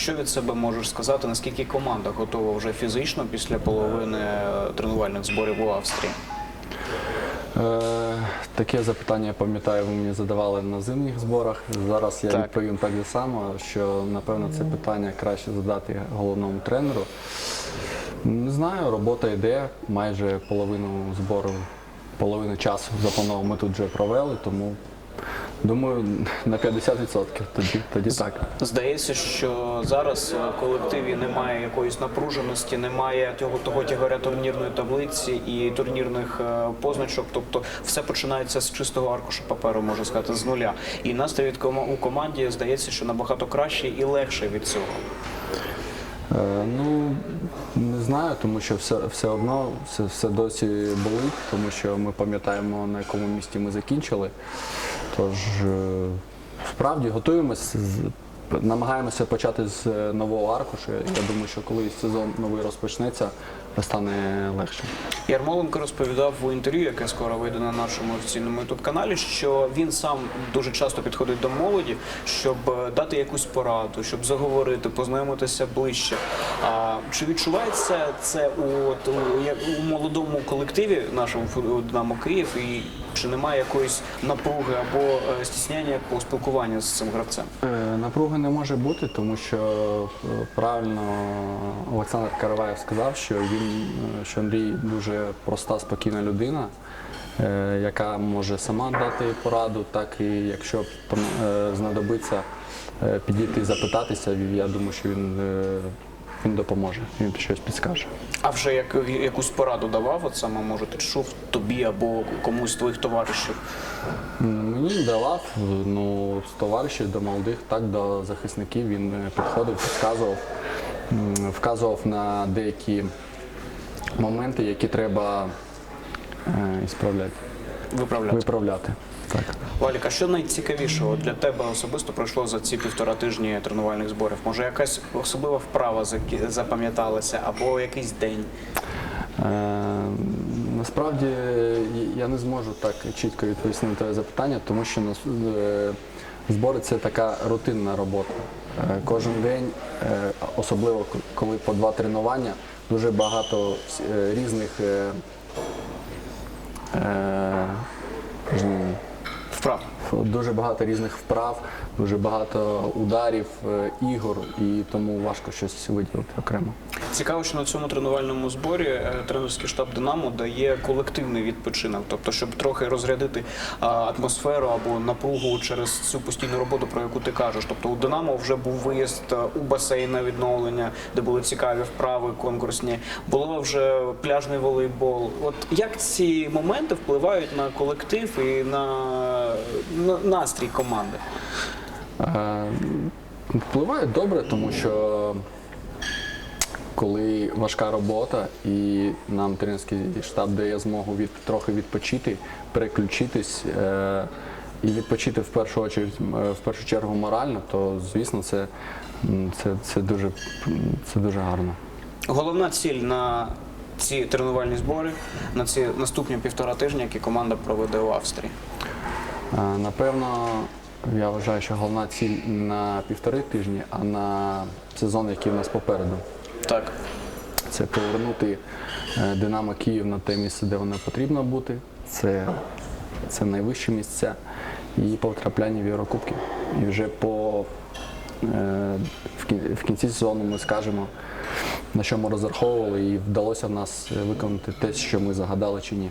Що від себе можеш сказати? Наскільки команда готова вже фізично після половини е, тренувальних зборів у Австрії? Е, таке запитання, я пам'ятаю, ви мені задавали на зимніх зборах. Зараз я Так. відповім так же само, що напевно це питання краще задати головному тренеру. Не знаю, робота йде, майже половину збору, половину часу заплановано ми тут вже провели, тому думаю, на 50% тоді, тоді так. Здається, що зараз е, в колективі немає якоїсь напруженості, немає того, того тягаря турнірної таблиці і турнірних е, позначок. Тобто все починається з чистого аркушу паперу, можна сказати, з нуля. І настрій від у команді здається, що набагато краще і легше від цього. Е, Ну не знаю, тому що все, все одно все, все досі болить, тому що ми пам'ятаємо на якому місці ми закінчили. Тож е, справді готуємось, намагаємося почати з е, нового аркушу. Я думаю, що коли сезон новий розпочнеться, стане легше. Ярмоленко розповідав в інтерв'ю, яке скоро вийде на нашому офіційному youtube каналі, що він сам дуже часто підходить до молоді, щоб е, дати якусь пораду, щоб заговорити, познайомитися ближче. А чи відчувається це у, у, у молодому колективі нашому Динамо Київ, і чи немає якоїсь напруги або е, стісняння по спілкуванню з цим гравцем? Е, Напруги не може бути, тому що е, правильно Олександр Караваєв сказав, що він що Андрій дуже проста, спокійна людина, яка може сама дати пораду, так і якщо знадобиться підійти запитатися, я думаю, що він, він допоможе, він щось підскаже. А вже як якусь пораду давав, от саме може ти чув тобі або комусь з твоїх товаришів? Мені давав ну, з товаришів до молодих, так до захисників він е, підходив, підказував, вказував на деякі моменти, які треба е, ісправляти, Виправляти. виправляти. Так. Валік, а що найцікавішого для тебе особисто пройшло за ці півтора тижні тренувальних зборів? Може, якась особлива вправа запам'яталася або якийсь день? Е, насправді я не зможу так чітко відповісти на твоє запитання, тому що е, збори це така рутинна робота. Е, кожен день, е, особливо коли по два тренування, дуже багато різних. е, Вправ. Дуже багато різних вправ, дуже багато ударів, е, ігор, і тому важко щось виділити окремо. Цікаво, що на цьому тренувальному зборі е, тренерський штаб Динамо дає колективний відпочинок, тобто, щоб трохи розрядити атмосферу або напругу через цю постійну роботу, про яку ти кажеш. Тобто у Динамо вже був виїзд е, у басейн на відновлення, де були цікаві вправи конкурсні. Було вже пляжний волейбол. От як ці моменти впливають на колектив і на, на настрій команди? Е, Впливає добре, тому що коли важка робота і нам тренерський штаб дає змогу від, трохи відпочити, переключитись е, і відпочити в першу, очередь, е, в першу чергу морально, то звісно це, це, це, дуже, це дуже гарно. Головна ціль на ці тренувальні збори на ці наступні півтора тижні, які команда проведе у Австрії. Е, Напевно, я вважаю, що головна ціль на півтори тижні, а на сезон, який в нас попереду. Так, Це повернути е, Динамо Київ на те місце, де воно потрібно бути. Це, це найвищі місця і потрапляння в Єврокубки. І вже по, е, в кінці сезону ми скажемо, на що ми розраховували, і вдалося в нас виконати те, що ми загадали чи ні.